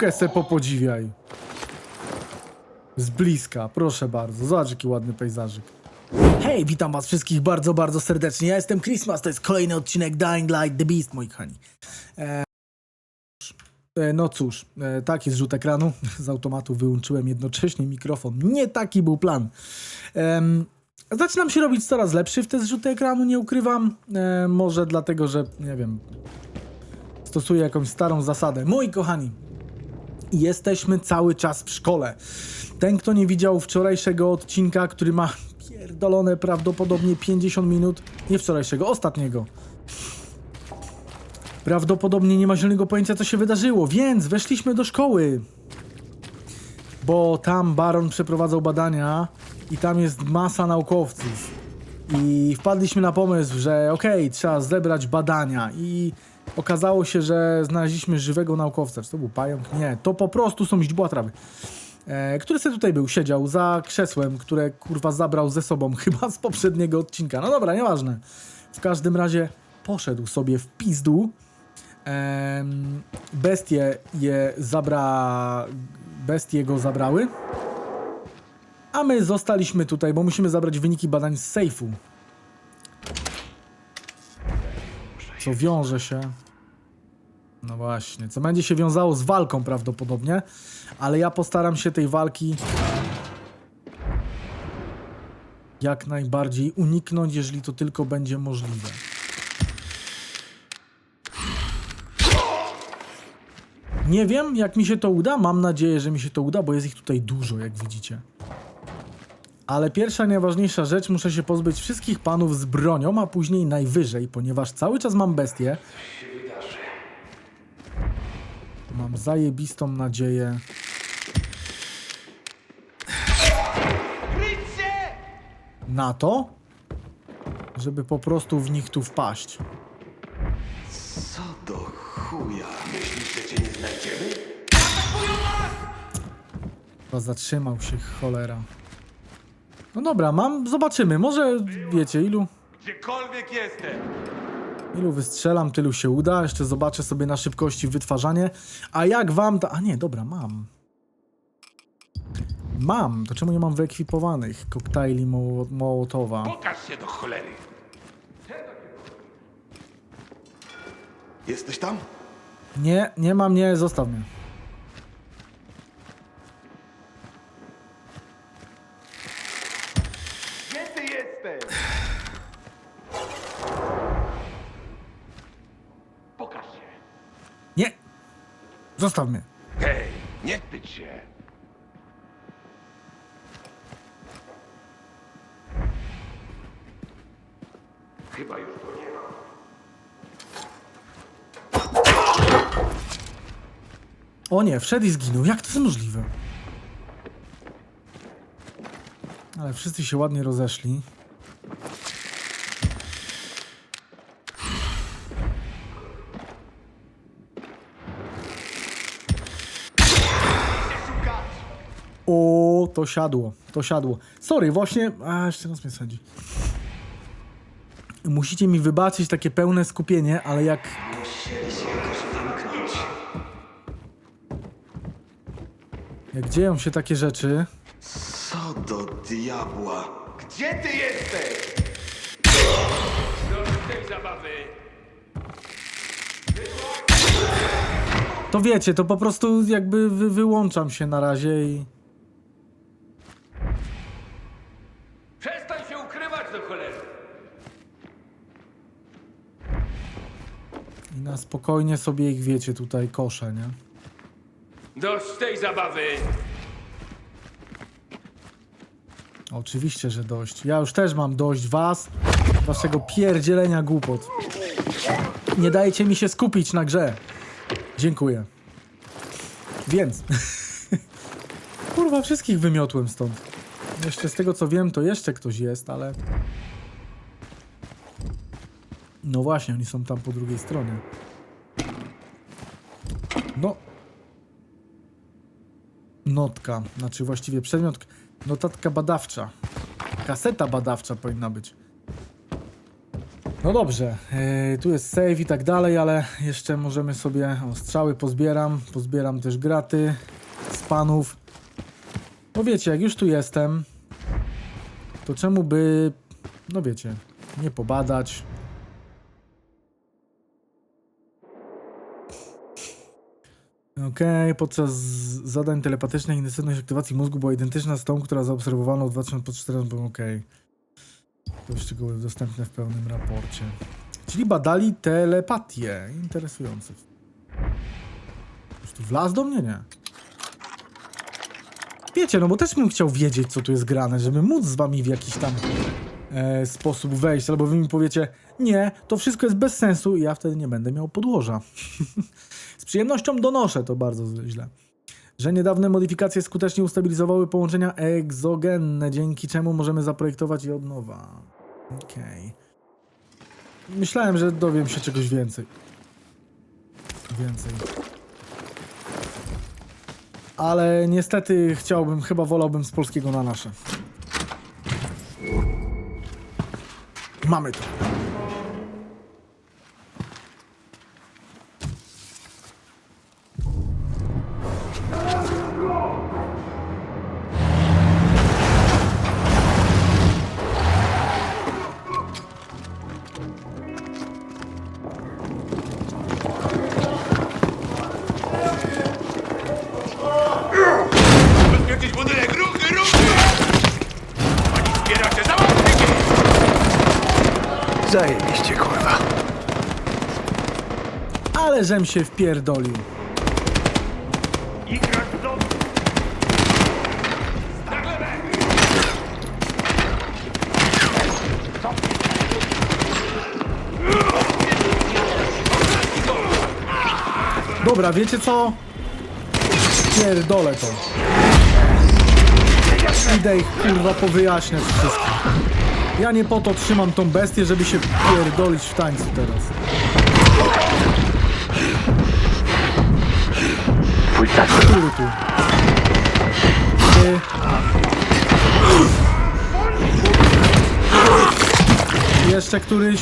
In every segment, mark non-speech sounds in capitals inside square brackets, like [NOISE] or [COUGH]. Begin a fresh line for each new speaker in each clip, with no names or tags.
szkółkę se popodziwiaj. Z bliska, proszę bardzo. Zobacz jaki ładny pejzażyk. Hej, witam was wszystkich bardzo, bardzo serdecznie. Ja jestem Christmas, to jest kolejny odcinek Dying Light The Beast, moi kochani. E, e, no cóż, e, taki zrzut ekranu. Z automatu wyłączyłem jednocześnie mikrofon. Nie taki był plan. Em, zaczynam się robić coraz lepszy w te zrzuty ekranu, nie ukrywam. E, może dlatego, że, nie wiem, stosuję jakąś starą zasadę. Moi kochani, jesteśmy cały czas w szkole. Ten, kto nie widział wczorajszego odcinka, który ma pierdolone prawdopodobnie 50 minut, nie wczorajszego, ostatniego. Prawdopodobnie nie ma zielonego pojęcia, co się wydarzyło, więc weszliśmy do szkoły. Bo tam baron przeprowadzał badania i tam jest masa naukowców. I wpadliśmy na pomysł, że okej, trzeba zebrać badania i okazało się, że znaleźliśmy żywego naukowca. Czy to był pająk? Nie, to po prostu są źdźbła trawy. E, który sobie tutaj był, siedział za krzesłem, które kurwa zabrał ze sobą [LAUGHS] chyba z poprzedniego odcinka. No dobra, nieważne. W każdym razie poszedł sobie w pizdu. Em, bestie je zabra... Bestie go zabrały. A my zostaliśmy tutaj, bo musimy zabrać wyniki badań z sejfu. Co wiąże się. No właśnie, co będzie się wiązało z walką prawdopodobnie, ale ja postaram się tej walki jak najbardziej uniknąć, jeżeli to tylko będzie możliwe. Nie wiem, jak mi się to uda. Mam nadzieję, że mi się to uda, bo jest ich tutaj dużo, jak widzicie. Ale pierwsza, najważniejsza rzecz, muszę się pozbyć wszystkich panów z bronią, a później najwyżej, ponieważ cały czas mam bestię. Mam zajebistą nadzieję. Na to, żeby po prostu w nich tu wpaść.
Co do chuja? Myślisz, że cię nie znajdziemy?
Chyba zatrzymał się, cholera. No dobra, mam, zobaczymy. Może, wiecie, ilu,
Gdziekolwiek jestem!
ilu wystrzelam, tylu się uda. Jeszcze zobaczę sobie na szybkości wytwarzanie. A jak wam ta... A nie, dobra, mam. Mam. To czemu nie mam wyekwipowanych koktajli Mo Mołotowa?
Pokaż się do cholery! Jesteś tam?
Nie, nie mam, nie, zostaw mnie.
Gdzie ty jesteś? Pokaż się!
Nie! Zostaw mnie.
Hej, nie pyć się! Chyba już go nie ma.
O nie, wszedł i zginął. Jak to jest możliwe? Ale wszyscy się ładnie rozeszli. To siadło, to siadło. Sorry, właśnie. A, jeszcze raz mnie sadzi. Musicie mi wybaczyć takie pełne skupienie, ale jak Jak dzieją się takie rzeczy,
Co do diabła? Gdzie ty jesteś? tej zabawy!
to wiecie, to po prostu jakby wy, wyłączam się na razie i, i na spokojnie sobie ich, wiecie, tutaj koszę, nie?
Dość tej zabawy!
Oczywiście, że dość. Ja już też mam dość was, waszego pierdzielenia głupot. Nie dajecie mi się skupić na grze. Dziękuję. Więc... [LAUGHS] Kurwa, wszystkich wymiotłem stąd. Jeszcze z tego co wiem, to jeszcze ktoś jest, ale... No właśnie, oni są tam po drugiej stronie. No. Notka, znaczy właściwie przedmiot, notatka badawcza. Kaseta badawcza powinna być. No dobrze, yy, tu jest save i tak dalej, ale jeszcze możemy sobie o, strzały pozbieram, pozbieram też graty z panów. No wiecie, jak już tu jestem, to czemu by, no wiecie, nie pobadać. Okej, podczas zadań telepatycznych intensywność aktywacji mózgu była identyczna z tą, która zaobserwowano w 2014. Okej. To szczegóły dostępne w pełnym raporcie. Czyli badali telepatię. Interesujące. Już tu wlazł do mnie? Nie. Wiecie, no bo też bym chciał wiedzieć, co tu jest grane, żeby móc z wami w jakiś tam e, sposób wejść, albo wy mi powiecie, nie, to wszystko jest bez sensu i ja wtedy nie będę miał podłoża. [LAUGHS] Z przyjemnością donoszę to bardzo źle. Że niedawne modyfikacje skutecznie ustabilizowały połączenia egzogenne, dzięki czemu możemy zaprojektować je od nowa. Okej. Myślałem, że dowiem się czegoś więcej. Więcej. Ale niestety chciałbym, chyba wolałbym z polskiego na nasze. Mamy to. Ale żem się wpierdolił. Dobra, wiecie co? Pierdolę to. Idę ich kurwa powyjaśniać wszystko. Ja nie po to trzymam tą bestię, żeby się pierdolić w tańcu teraz. Jeszcze któryś?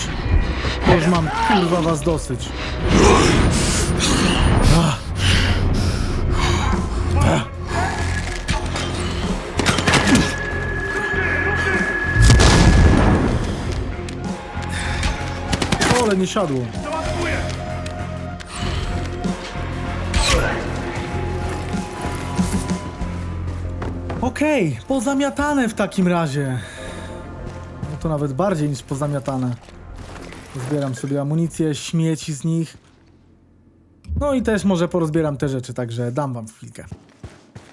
Już mam kurwa was dosyć. Ale nie siadło. Okej, pozamiatane w takim razie. No to nawet bardziej niż pozamiatane. Zbieram sobie amunicję, śmieci z nich. No i też może porozbieram te rzeczy, także dam wam chwilkę.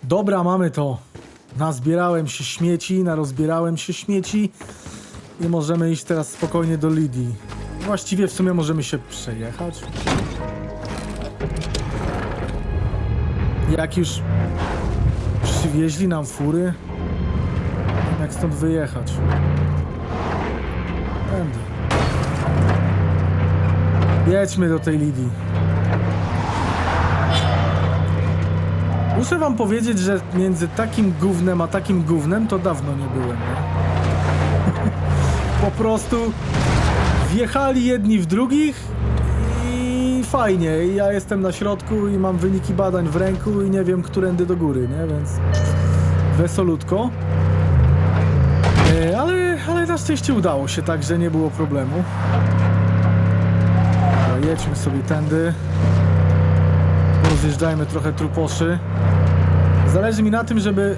Dobra, mamy to. Nazbierałem się śmieci, narozbierałem się śmieci i możemy iść teraz spokojnie do Lidii. Właściwie w sumie możemy się przejechać. Jak już przywieźli nam fury, jak stąd wyjechać. Tędy. Jedźmy do tej Lidii. Muszę wam powiedzieć, że między takim gównem a takim gównem to dawno nie byłem. [LAUGHS] Po prostu wjechali jedni w drugich fajnie. I ja jestem na środku i mam wyniki badań w ręku i nie wiem, którędy do góry, nie? Więc wesolutko. E, ale, ale na szczęście udało się, także nie było problemu. Dobra, jedźmy sobie tędy. Rozjeżdżajmy trochę truposzy. Zależy mi na tym, żeby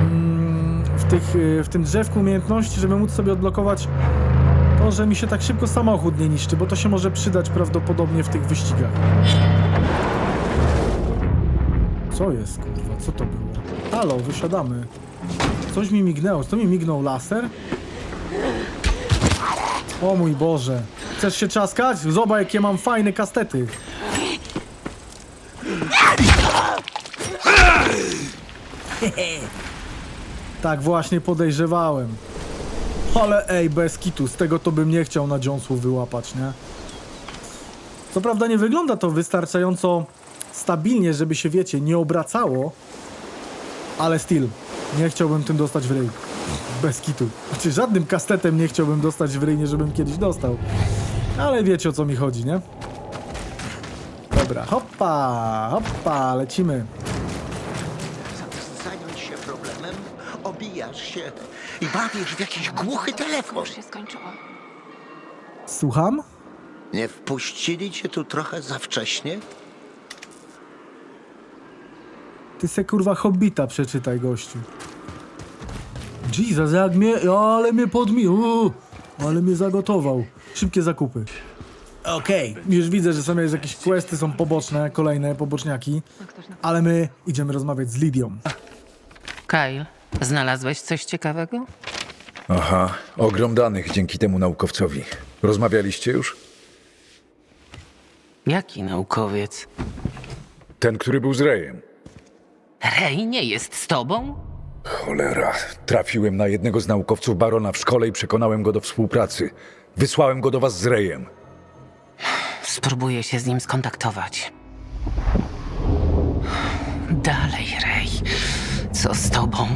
mm, w, tych, y, w tym drzewku umiejętności, żeby móc sobie odblokować to, że mi się tak szybko samochód nie niszczy, bo to się może przydać prawdopodobnie w tych wyścigach. Co jest, kurwa? Co to było? Halo, wysiadamy. Coś mi mignęło. Co mi mignął laser? O mój Boże. Chcesz się czaskać? Zobacz, jakie mam fajne kastety. Tak właśnie podejrzewałem. Ale ej, bez kitu, z tego to bym nie chciał na dziąsło wyłapać, nie? Co prawda nie wygląda to wystarczająco stabilnie, żeby się, wiecie, nie obracało, ale still, nie chciałbym tym dostać w ryj. Bez kitu. Znaczy żadnym kastetem nie chciałbym dostać w ryjnie, żebym kiedyś dostał. Ale wiecie o co mi chodzi, nie? Dobra, hoppa, hoppa, lecimy.
Zająć się problemem, obijasz się i bawisz w jakiś głuchy telefon.
Już się skończyło.
Słucham?
Nie wpuścili cię tu trochę za wcześnie?
Ty se kurwa Hobbita przeczytaj, gościu. Jesus, jak mnie, ale mnie podmi, uuu, ale mnie zagotował. Szybkie zakupy. Okej, już widzę, że są jakieś questy, są poboczne, kolejne poboczniaki, ale my idziemy rozmawiać z Lidią.
Kyle, znalazłeś coś ciekawego?
Aha, ogrom danych dzięki temu naukowcowi. Rozmawialiście już?
Jaki naukowiec?
Ten, który był z Rejem.
Rej nie jest z tobą?
Cholera, trafiłem na jednego z naukowców barona w szkole i przekonałem go do współpracy. Wysłałem go do was z Rejem.
Spróbuję się z nim skontaktować. Dalej, Rej. Co z tobą?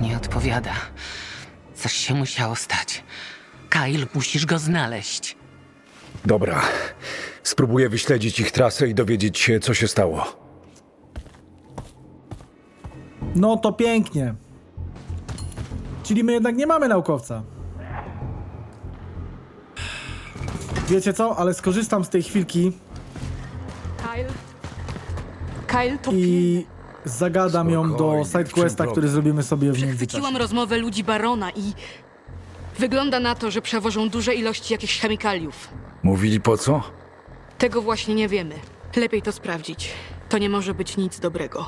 Nie odpowiada. Coś się musiało stać. Kyle, musisz go znaleźć.
Dobra, spróbuję wyśledzić ich trasę i dowiedzieć się, co się stało.
No to pięknie. Czyli my jednak nie mamy naukowca. Wiecie co, ale skorzystam z tej chwilki
Kyle. Kyle, to
i zagadam ją do
Spokojnie, w czym
sidequesta,
problem?
który zrobimy sobie w międzyczasie.
Przechwyciłam rozmowę ludzi barona i wygląda na to, że przewożą duże ilości jakichś chemikaliów.
Mówili po co?
Tego właśnie nie wiemy. Lepiej to sprawdzić. To nie może być nic dobrego.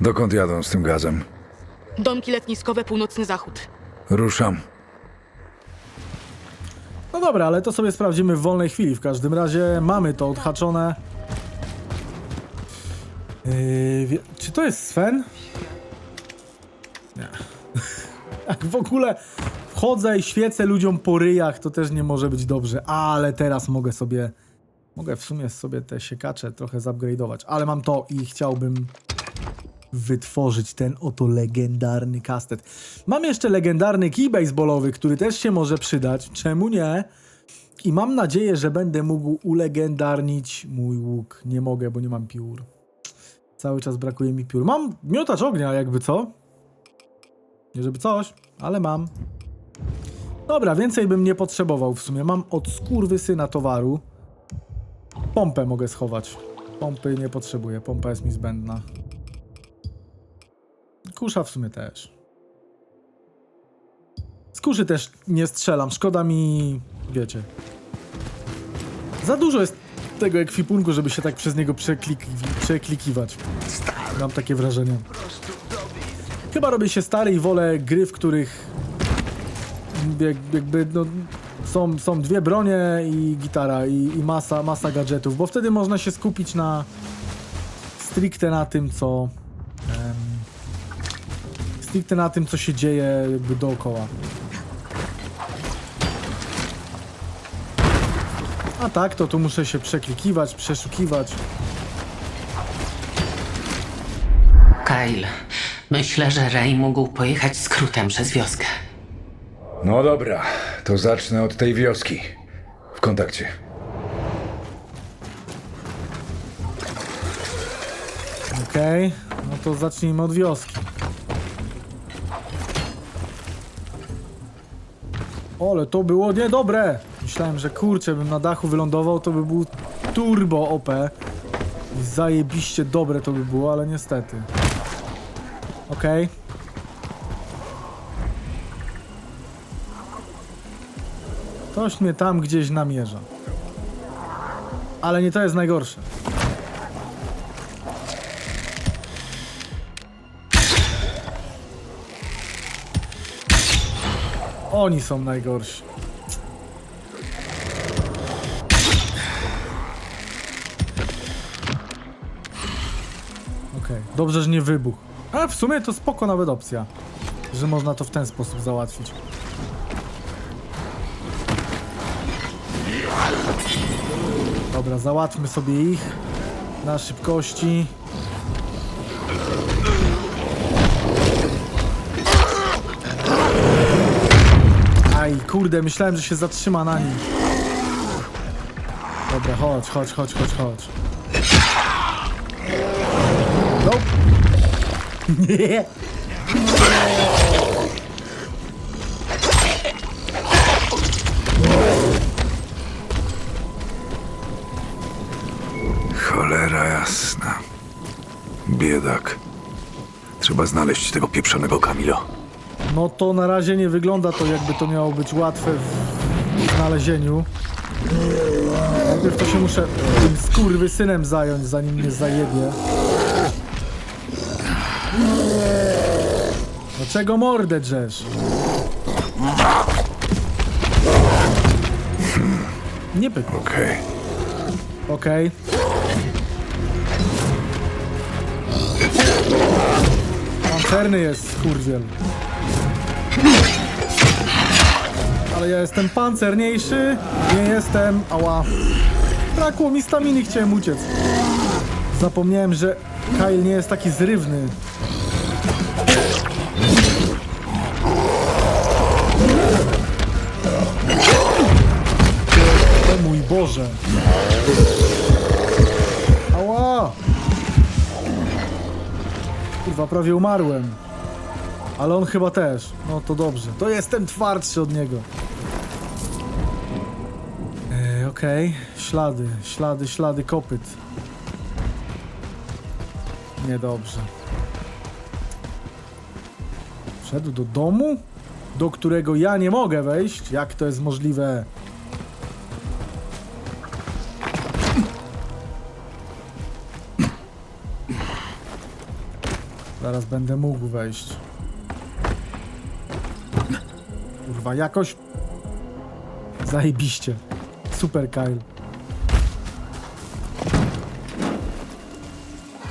Dokąd jadą z tym gazem?
Domki letniskowe, północny zachód.
Ruszam.
No dobra, ale to sobie sprawdzimy w wolnej chwili. W każdym razie mamy to odhaczone. Yy, czy to jest Sven? Nie. [LAUGHS] Jak w ogóle wchodzę i świecę ludziom po ryjach, to też nie może być dobrze. Ale teraz mogę sobie... Mogę w sumie sobie te siekacze trochę zupgrade'ować. Ale mam to i chciałbym wytworzyć ten oto legendarny kastet. Mam jeszcze legendarny kij baseballowy, który też się może przydać. Czemu nie? I mam nadzieję, że będę mógł ulegendarnić mój łuk. Nie mogę, bo nie mam piór. Cały czas brakuje mi piór. Mam miotacz ognia, jakby co? Nie żeby coś, ale mam. Dobra, więcej bym nie potrzebował w sumie. Mam od syna towaru. Pompę mogę schować. Pompy nie potrzebuję. Pompa jest mi zbędna. Kusza w sumie też. Z kuszy też nie strzelam. Szkoda mi, wiecie. Za dużo jest tego ekwipunku, żeby się tak przez niego przeklik przeklikiwać. Mam takie wrażenie. Chyba robię się stary i wolę gry, w których jak, jakby no, są, są dwie bronie i gitara i, i masa, masa gadżetów, bo wtedy można się skupić na stricte na tym, co stricte na tym, co się dzieje jakby dookoła. A tak, to tu muszę się przeklikiwać, przeszukiwać.
Kyle, myślę, że Ray mógł pojechać skrótem przez wioskę.
No dobra, to zacznę od tej wioski. W kontakcie.
Okej, no to zacznijmy od wioski. Ale to było niedobre! Myślałem, że kurczę, bym na dachu wylądował, to by był turbo OP. I zajebiście dobre to by było, ale niestety. Okej. Ktoś mnie tam gdzieś namierza. Ale nie to jest najgorsze. Oni są najgorsi. Dobrze, że nie wybuch. Ale w sumie to spoko nawet opcja, że można to w ten sposób załatwić. Dobra, załatwmy sobie ich na szybkości. Aj, kurde, myślałem, że się zatrzyma na nim. Dobra, chodź, chodź, chodź, chodź, chodź.
Cholera jasna. Biedak. Trzeba znaleźć tego pieprzonego Kamilo.
No to na razie nie wygląda to, jakby to miało być łatwe w znalezieniu. Najpierw to się muszę tym skurwysynem zająć, zanim mnie zajebie. Dlaczego mordę drzesz? Nie pykło.
Okej.
Okej. Pancerny jest, skurwiel. Ale ja jestem pancerniejszy. Nie jestem. Ała. Brakło mi staminy, chciałem uciec. Zapomniałem, że Kyle nie jest taki zrywny. Boże. Ała! Kurwa, prawie umarłem. Ale on chyba też. No to dobrze. To jestem twardszy od niego. Yy, Okej. Ślady, ślady, ślady kopyt. Niedobrze. Wszedł do domu? Do którego ja nie mogę wejść? Jak to jest możliwe? Zaraz będę mógł wejść. Kurwa, jakoś... Zajebiście. Super, Kyle.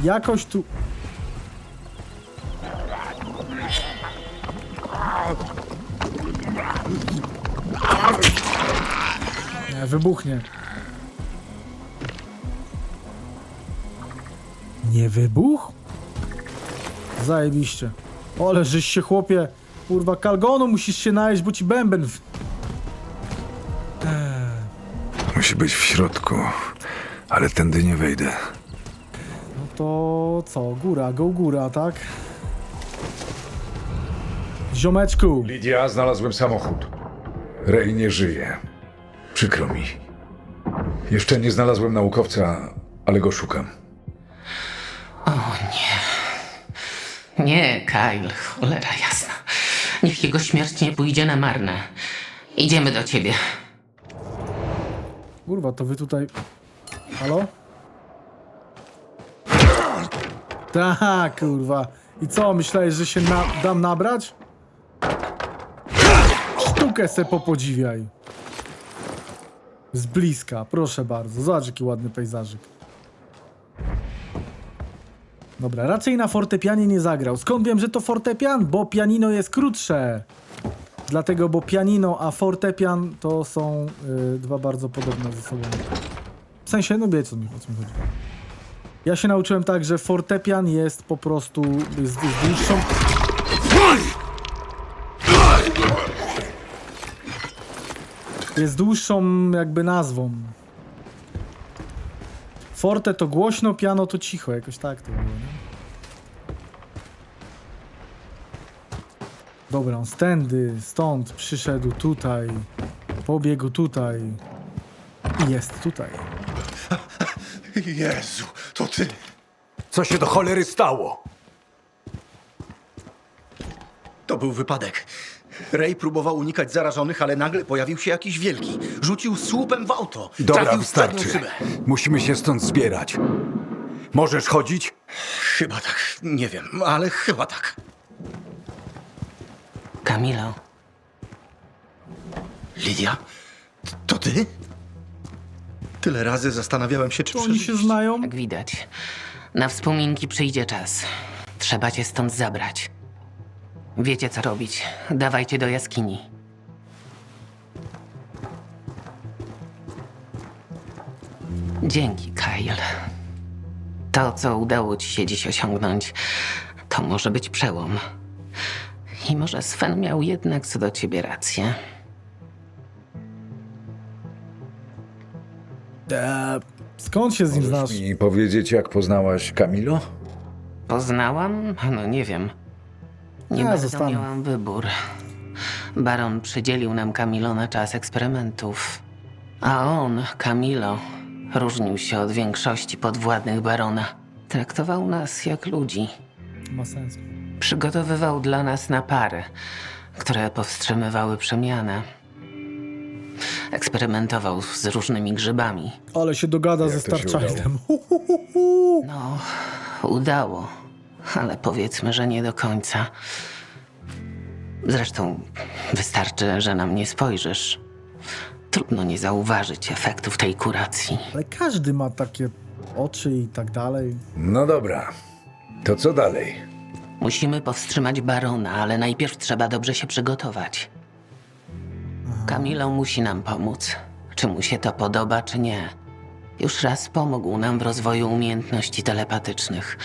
Jakoś tu... Nie, wybuchnie. Nie wybuch? Zajebiście. Ale żeś się chłopie, kurwa, kalgonu musisz się najeść, bo ci bęben w...
Musi być w środku. Ale tędy nie wejdę.
No to co, góra, go góra, tak? Ziomeczku,
Lidia, znalazłem samochód. Rej nie żyje. Przykro mi. Jeszcze nie znalazłem naukowca, ale go szukam.
Nie, Kyle, cholera jasna. Niech jego śmierć nie pójdzie na marne. Idziemy do ciebie.
kurwa, to wy tutaj... Halo? Tak, kurwa. I co, myślałeś, że się na... dam nabrać? Sztukę se popodziwiaj. Z bliska, proszę bardzo. Zobacz, jaki ładny pejzażyk. Dobra, raczej na fortepianie nie zagrał. Skąd wiem, że to fortepian? Bo pianino jest krótsze. Dlatego, bo pianino a fortepian to są y, dwa bardzo podobne ze sobą. W sensie, no wiecie o co o co mi chodzi. Ja się nauczyłem tak, że fortepian jest po prostu jest, jest dłuższą... Jest dłuższą jakby nazwą. Forte to głośno, piano to cicho, jakoś tak to było, nie? Dobra, on stędy, stąd przyszedł tutaj, pobiegł tutaj i jest tutaj. [LAUGHS]
Jezu, to ty.
Co się do cholery stało?
To był wypadek. Ray próbował unikać zarażonych, ale nagle pojawił się jakiś wielki. Rzucił słupem w auto.
Dobra,
Trafił w przednią
wystarczy.
szybę.
Musimy się stąd zbierać. Możesz chodzić?
Chyba tak. Nie wiem, ale chyba tak.
Kamilo,
Lidia? T- To ty? Tyle razy zastanawiałem się, czy
oni się znają?
jak widać, na wspominki przyjdzie czas. Trzeba cię stąd zabrać. Wiecie co robić. Dawajcie do jaskini. Dzięki, Kyle. To, co udało ci się dziś osiągnąć, to może być przełom. I może Sven miał jednak co do ciebie rację.
E, skąd się z nim znasz?
Możesz mi powiedzieć, jak poznałaś Kamilo?
Poznałam? No nie wiem. Nie
Ja
bardzo
zostanę.
miałam wybór. Baron przydzielił nam Camilo na czas eksperymentów. A on, Camilo, różnił się od większości podwładnych barona. Traktował nas jak ludzi.
Ma sens.
Przygotowywał dla nas napary, które powstrzymywały przemianę. Eksperymentował z różnymi grzybami.
Ale się dogada ze
to się
Starchildem.
No, udało, ale powiedzmy, że nie do końca. Zresztą wystarczy, że nam nie spojrzysz. Trudno nie zauważyć efektów tej kuracji.
Ale każdy ma takie oczy i tak dalej.
No dobra. To co dalej?
Musimy powstrzymać barona, ale najpierw trzeba dobrze się przygotować. Kamilo musi nam pomóc. Czy mu się to podoba, czy nie. Już raz pomógł nam w rozwoju umiejętności telepatycznych.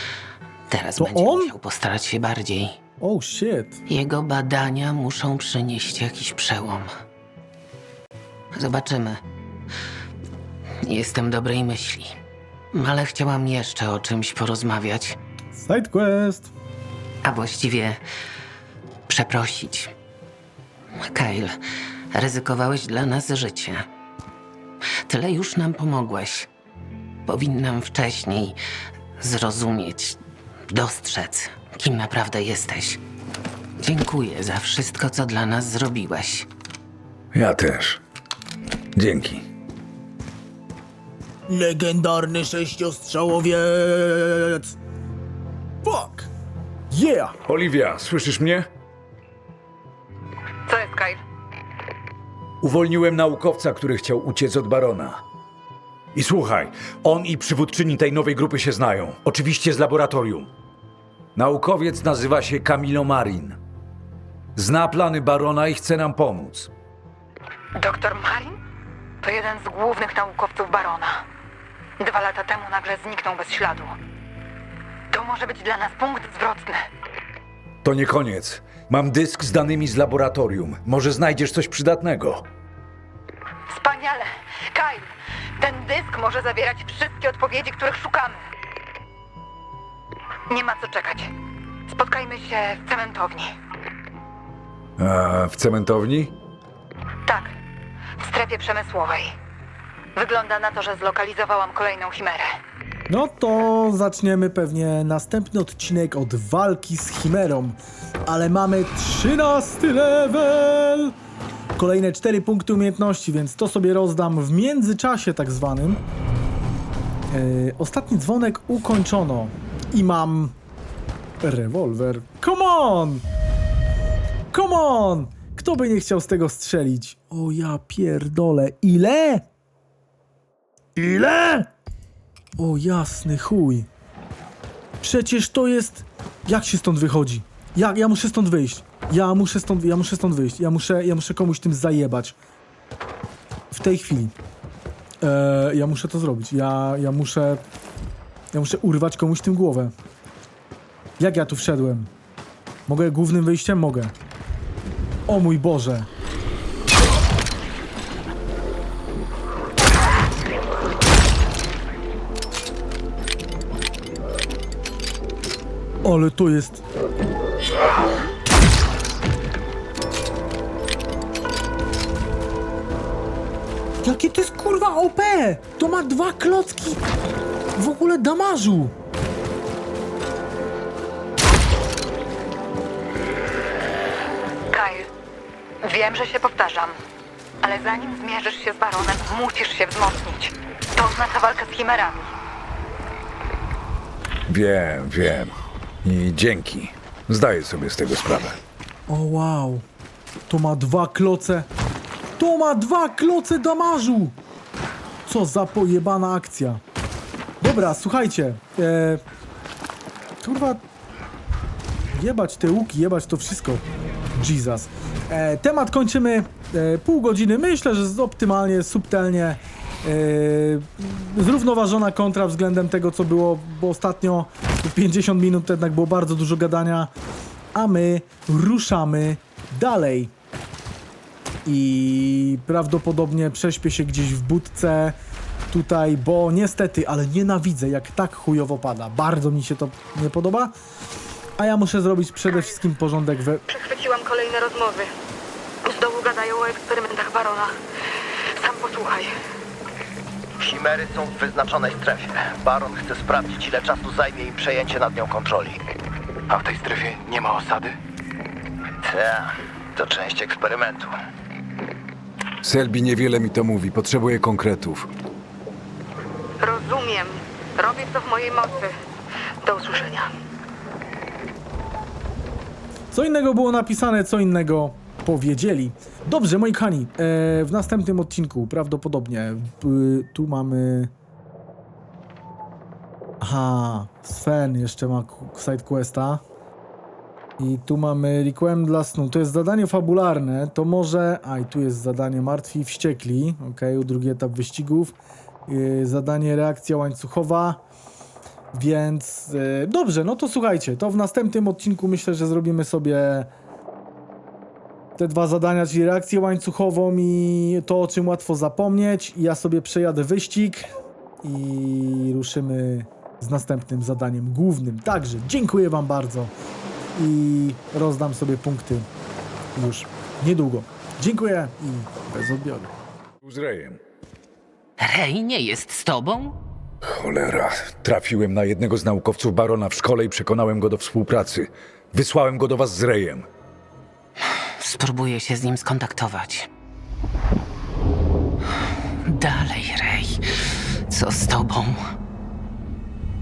Teraz
To
będzie
on?
musiał postarać się bardziej.
Oh shit.
Jego badania muszą przynieść jakiś przełom. Zobaczymy. Jestem dobrej myśli. Ale chciałam jeszcze o czymś porozmawiać,
Side quest.
a właściwie przeprosić. Kyle, ryzykowałeś dla nas życie. Tyle już nam pomogłeś. Powinnam wcześniej zrozumieć, dostrzec, kim naprawdę jesteś. Dziękuję za wszystko, co dla nas zrobiłeś.
Ja też. Dzięki.
Legendarny sześciostrzałowiec. Fuck. Yeah.
Oliwia, słyszysz mnie?
Co jest, Kyle?
Uwolniłem naukowca, który chciał uciec od barona. I słuchaj, on i przywódczyni tej nowej grupy się znają. Oczywiście z laboratorium. Naukowiec nazywa się Camilo Marin. Zna plany barona i chce nam pomóc.
Doktor Marin? To jeden z głównych naukowców Barona. Dwa lata temu nagle zniknął bez śladu. To może być dla nas punkt zwrotny.
To nie koniec. Mam dysk z danymi z laboratorium. Może znajdziesz coś przydatnego.
Wspaniale! Kyle, ten dysk może zawierać wszystkie odpowiedzi, których szukamy. Nie ma co czekać. Spotkajmy się w cementowni.
A w cementowni?
Tak, w strefie przemysłowej. Wygląda na to, że zlokalizowałam kolejną chimerę.
No to zaczniemy pewnie następny odcinek od walki z Chimerą. Ale mamy 13 level! Kolejne 4 punkty umiejętności, więc to sobie rozdam w międzyczasie tak zwanym. Yy, ostatni dzwonek ukończono. I mam rewolwer. Come on! Come on! Kto by nie chciał z tego strzelić? O ja pierdolę. Ile? Ile? O jasny chuj. Przecież to jest... Jak się stąd wychodzi? Ja, ja muszę stąd wyjść. Ja muszę stąd, ja muszę stąd wyjść. Ja muszę, ja muszę komuś tym zajebać. W tej chwili. E, ja muszę to zrobić. Ja, ja muszę... Ja muszę urwać komuś tym głowę. Jak ja tu wszedłem? Mogę głównym wyjściem? Mogę. O mój Boże. Ale to jest... Jakie to jest kurwa OP! To ma dwa klocki w ogóle damażu!
Kyle, wiem, że się powtarzam, ale zanim zmierzysz się z Baronem, musisz się wzmocnić. To oznacza walkę z chimerami.
Wiem, wiem. I dzięki. Zdaję sobie z tego sprawę.
O wow. To ma dwa kloce. To ma dwa kloce damażu! Co za pojebana akcja. Dobra, słuchajcie. E, kurwa. Jebać te łuki, jebać to wszystko. Jesus. E, temat kończymy e, pół godziny. Myślę, że optymalnie, subtelnie. E, zrównoważona kontra względem tego, co było, bo ostatnio 50 minut jednak było bardzo dużo gadania. A my ruszamy dalej. I prawdopodobnie prześpię się gdzieś w budce tutaj, bo niestety, ale nienawidzę, jak tak chujowo pada. Bardzo mi się to nie podoba. A ja muszę zrobić przede wszystkim porządek we...
Przechwyciłam kolejne rozmowy. Z dołu gadają o eksperymentach Barona. Sam posłuchaj.
Chimery są w wyznaczonej strefie. Baron chce sprawdzić, ile czasu zajmie im przejęcie nad nią kontroli.
A w tej strefie nie ma osady?
Ta, to część eksperymentu.
Selby niewiele mi to mówi, potrzebuję konkretów.
Rozumiem. Robię co w mojej mocy. Do usłyszenia.
Co innego było napisane, co innego powiedzieli. Dobrze, moi kochani, e, w następnym odcinku prawdopodobnie y, tu mamy... Aha, Sven jeszcze ma ku- side questa. I tu mamy Requiem dla snu. To jest zadanie fabularne, to może... A, i tu jest zadanie Martwi Wściekli. Ok, drugi etap wyścigów. Y, zadanie reakcja łańcuchowa. Więc y, dobrze, no to słuchajcie, to w następnym odcinku myślę, że zrobimy sobie te dwa zadania, czyli reakcję łańcuchową i to, o czym łatwo zapomnieć. I ja sobie przejadę wyścig i ruszymy z następnym zadaniem głównym. Także dziękuję Wam bardzo i rozdam sobie punkty już niedługo. Dziękuję i bez odbioru.
Z.
Rej nie jest z tobą?
Cholera. Trafiłem na jednego z naukowców Barona w szkole i przekonałem go do współpracy. Wysłałem go do was z Rayem.
Spróbuję się z nim skontaktować. Dalej, Rej. Co z tobą?